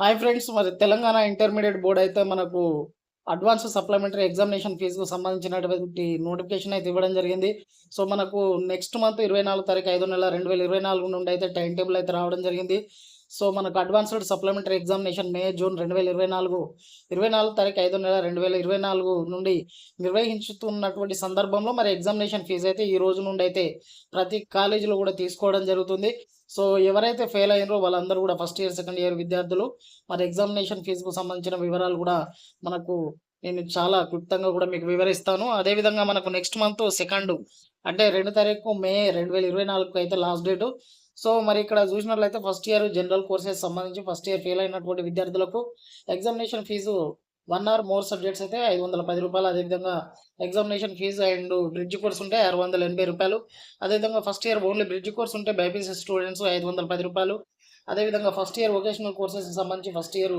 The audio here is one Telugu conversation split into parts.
హాయ్ ఫ్రెండ్స్ మరి తెలంగాణ ఇంటర్మీడియట్ బోర్డ్ అయితే మనకు అడ్వాన్స్ సప్లిమెంటరీ ఎగ్జామినేషన్ ఫీజుకు సంబంధించినటువంటి నోటిఫికేషన్ అయితే ఇవ్వడం జరిగింది. సో మనకు నెక్స్ట్ మంత్ ఇరవై నాలుగు తారీఖు ఐదో నెల రెండు వేల ఇరవై నాలుగు నుండి అయితే టైం టేబుల్ అయితే రావడం జరిగింది. సో మనకు advanced supplementary examination May June రెండు వేల ఇరవై నాలుగు ఇరవై నాలుగు తారీఖు ఐదు నెల రెండు వేల ఇరవై నాలుగు నుండి నిర్వహించుతున్నటువంటి సందర్భంలో మరి ఎగ్జామినేషన్ ఫీజు అయితే ఈ రోజు నుండి అయితే ప్రతి కాలేజీలో కూడా తీసుకోవడం జరుగుతుంది. సో ఎవరైతే ఫెయిల్ అయ్యారో వాళ్ళందరూ కూడా ఫస్ట్ ఇయర్ సెకండ్ ఇయర్ విద్యార్థులు మరి ఎగ్జామినేషన్ ఫీజుకు సంబంధించిన వివరాలు కూడా మనకు నేను చాలా క్లుప్తంగా కూడా మీకు వివరిస్తాను. అదేవిధంగా మనకు నెక్స్ట్ మంత్ సెకండ్ అంటే రెండు తారీఖు మే రెండు వేల ఇరవై నాలుగు అయితే లాస్ట్ డేటు. సో మరి ఇక్కడ చూసినట్లయితే ఫస్ట్ ఇయర్ జనరల్ కోర్సెస్ సంబంధించి ఫస్ట్ ఇయర్ ఫెయిల్ అయినటువంటి విద్యార్థులకు examination fee one or more subjects అయితే ఐదు వందల పది రూపాయలు. అదేవిధంగా examination fee and bridge course ఉంటే ఆరు వందల ఎనభై రూపాయలు. అదేవిధంగా first year only bridge course ఉంటే బైపీసీ స్టూడెంట్స్ ఐదు వందల పది రూపాయలు. అదేవిధంగా ఫస్ట్ ఇయర్ వొకేషనల్ కోర్సెస్ సంబంధించి ఫస్ట్ ఇయర్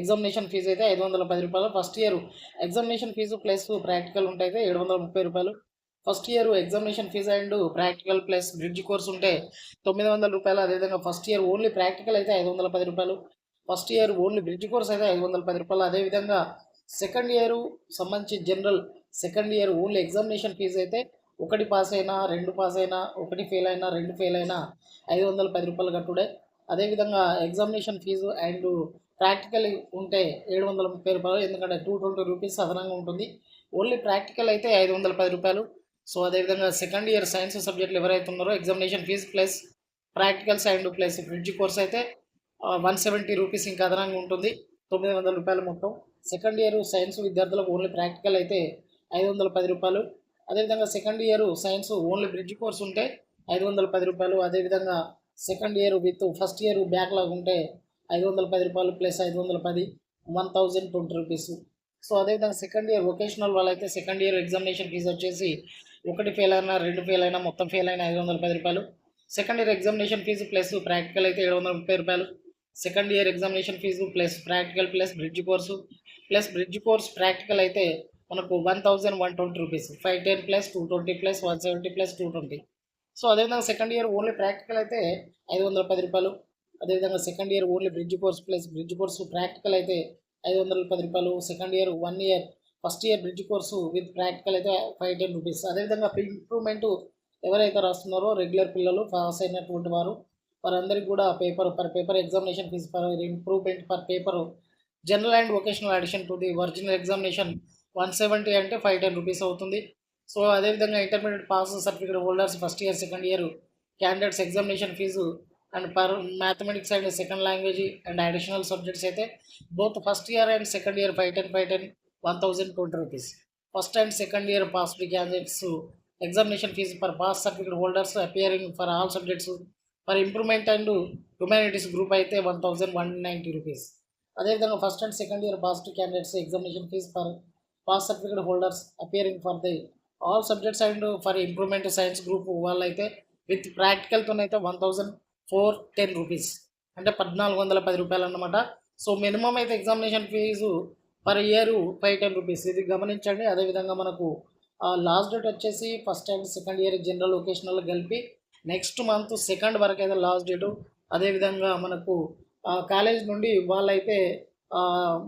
ఎగ్జామినేషన్ ఫీజు అయితే ఐదు వందల పది రూపాయలు. First year examination fee plus practical ఉంటే అయితే ఏడు వందల ముప్పై రూపాయలు. First year examination fee and practical plus bridge course ఉంటే తొమ్మిది వందల రూపాయలు. అదేవిధంగా ఫస్ట్ ఇయర్ ఓన్లీ ప్రాక్టికల్ అయితే ఐదు వందల పది రూపాయలు. First year only bridge course అయితే ఐదు వందల పది రూపాయలు. అదేవిధంగా సెకండ్ ఇయర్ సంబంధించి general second year only examination fee అయితే ఒకటి పాస్ అయినా రెండు పాస్ అయినా ఒకటి ఫెయిల్ అయినా రెండు ఫెయిల్ అయినా ఐదు వందల పది రూపాయలు కట్టుడే. అదేవిధంగా ఎగ్జామినేషన్ ఫీజు అండ్ ప్రాక్టికల్ ఉంటే ఏడు వందల ముప్పై రూపాయలు. ఎందుకంటే టూ ట్వంటీ రూపీస్ అదనంగా ఉంటుంది. ఓన్లీ ప్రాక్టికల్ అయితే ఐదు వందల పది రూపాయలు. సో అదేవిధంగా సెకండ్ ఇయర్ సైన్స్ సబ్జెక్టులు ఎవరైతే ఉన్నారో examination fee plus practicals and plus bridge course అయితే వన్ సెవెంటీ రూపీస్ ఇంకా అదనంగా ఉంటుంది. తొమ్మిది వందల రూపాయలు మొత్తం. సెకండ్ ఇయర్ సైన్స్ విద్యార్థులకు ఓన్లీ ప్రాక్టికల్ అయితే ఐదు వందల పది రూపాయలు. అదేవిధంగా second year science only bridge course ఉంటే ఐదు వందల పది రూపాయలు. అదేవిధంగా second year with first year backlog ఉంటే ఐదు వందల పది రూపాయలు ప్లస్ ఐదు వందల పది one thousand twenty rupees so అదేవిధంగా సెకండ్ ఇయర్ వొకేషనల్ వాళ్ళైతే సెకండ్ ఇయర్ ఎగ్జామినేషన్ ఫీజు వచ్చేసి ఒకటి ఫెయిల్ అయినా రెండు ఫెయిల్ అయినా మొత్తం ఫెయిల్ అయినా ఐదు వందల పది రూపాయలు. Second year examination fee plus practical అయితే ఏడు వందల ముప్పై రూపాయలు. Second year examination fee plus practical plus bridge course plus bridge course practical అయితే మనకు one thousand one twenty rupees five ten plus two twenty plus one seventy plus two twenty so అదేవిధంగా సెకండ్ ఇయర్ ఓన్లీ ప్రాక్టికల్ అయితే ఐదు వందల పది రూపాయలు. అదేవిధంగా second year only bridge course plus bridge course practical అయితే ఐదు వందల పది రూపాయలు. Second year one year first year bridge course with practical అయితే ఫైవ్ టెన్ రూపీస్. అదేవిధంగా ఇంప్రూవ్మెంట్ ఎవరైతే రాస్తున్నారో రెగ్యులర్ పిల్లలు పాస్ అయినటువంటి వారు వారందరికీ కూడా paper per paper examination fee per improvement per paper general and vocational addition to the original examination one seventy అంటే ఫైవ్ టెన్ రూపీస్ అవుతుంది. సో అదేవిధంగా intermediate pass certificate holders first year second year candidates examination fee and per mathematics and second language and additional subjects అయితే both first year and second year five ten five ten one thousand twenty rupees. First and second year pass candidates examination fee for pass certificate holders appearing for all subjects for improvement and humanities group అయితే one thousand one ninety rupees. అదేవిధంగా first and second year positive candidates examination fee for pass certificate holders appearing for the all subjects and for improvement science group వాళ్ళైతే with ప్రాక్టికల్తోనైతే one thousand four ten rupees. అంటే పద్నాలుగు వందల పది రూపాయలు అన్నమాట సో మినిమం అయితే examination fee per year five ten rupees. ఇది గమనించండి అదేవిధంగా మనకు లాస్ట్ డేట్ వచ్చేసి first and second year general vocational కలిపి నెక్స్ట్ మంత్ సెకండ్ వరకు అయితే లాస్ట్ డేటు. అదేవిధంగా మనకు కాలేజ్ నుండి వాళ్ళైతే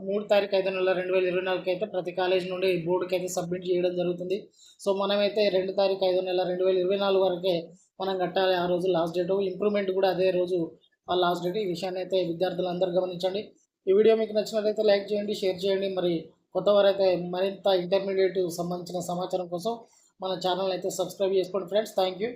మూడు తారీఖు ఐదు నెల రెండు వేల ఇరవై నాలుగు అయితే ప్రతి కాలేజ్ నుండి బోర్డుకి అయితే సబ్మిట్ చేయడం జరుగుతుంది. సో మనమైతే రెండు తారీఖు ఐదు నెల రెండు వేల ఇరవై నాలుగు వరకే మనం కట్టాలి ఆ రోజు లాస్ట్ డేటు. ఇంప్రూవ్మెంట్ కూడా అదే రోజు ఆ లాస్ట్ డేట్. ఈ విషయాన్ని అయితే విద్యార్థులు అందరూ గమనించండి. ఈ వీడియో మీకు నచ్చినట్లయితే లైక్ చేయండి షేర్ చేయండి. మరి కొత్తవారైతే మరింత ఇంటర్మీడియట్ సంబంధించిన సమాచారం కోసం మన ఛానల్ అయితే సబ్స్క్రైబ్ చేసుకోండి ఫ్రెండ్స్. Thank you